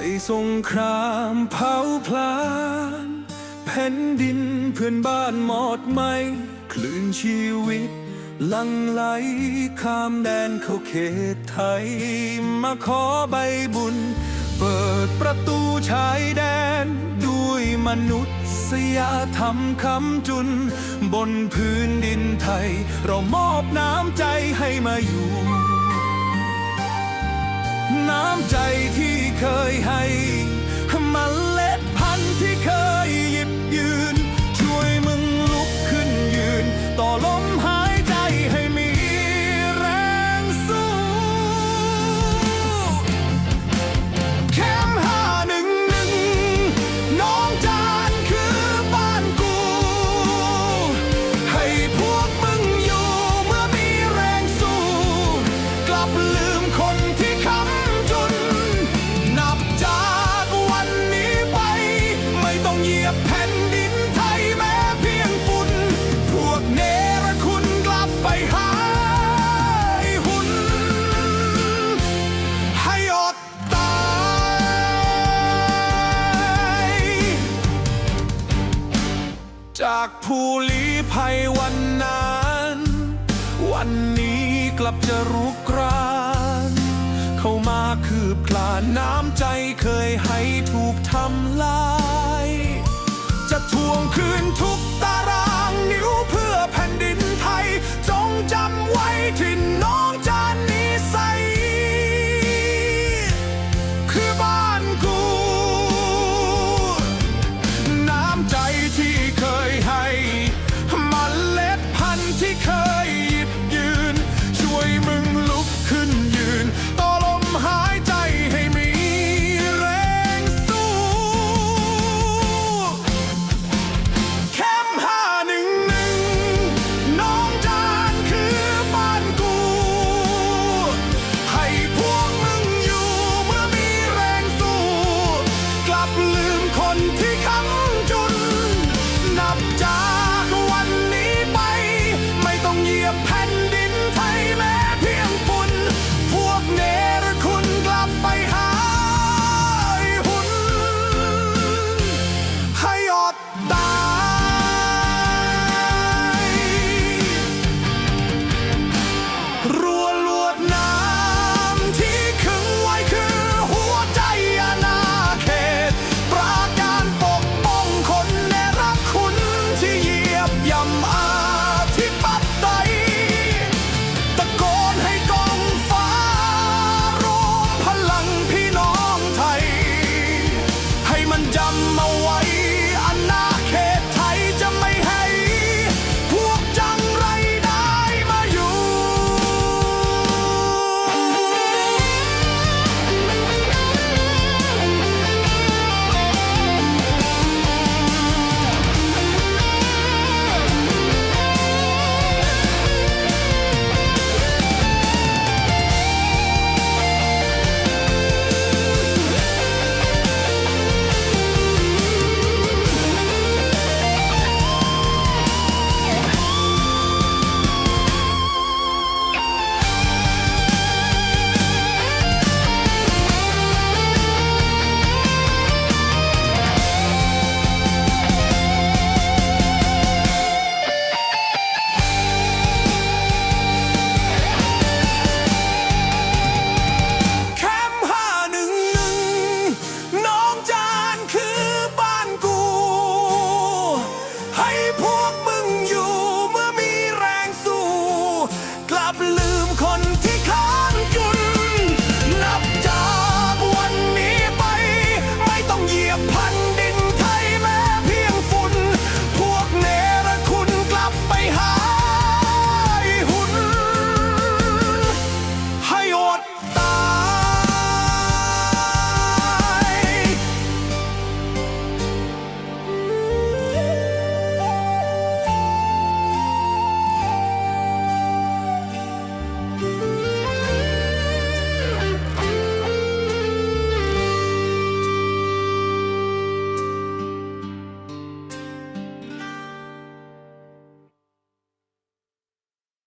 ไฟสงครามเผาพลานแผ่นดินเพื่อนบ้านหมดไหม คลื่นชีวิต ลังไหลข้ามแดนเข้าเขตไทย มาขอใบบุญ เปิดประตูชายแดน ด้วยมนุษยธรรมคำจุน บนพื้นดินไทย เรามอบน้ำใจให้มาอยู่ น้ำใจที่เคยให้ จากผู้ลี้ภัยวันนั้น วันนี้กลับจะรุกราน เข้ามาคืบคลานน้ำใจเคยให้ถูกทำลาย จะทวงคืนทุกตารางนิ้วเพื่อแผ่นดินไทย จงจำไว้ที่น้อง 一破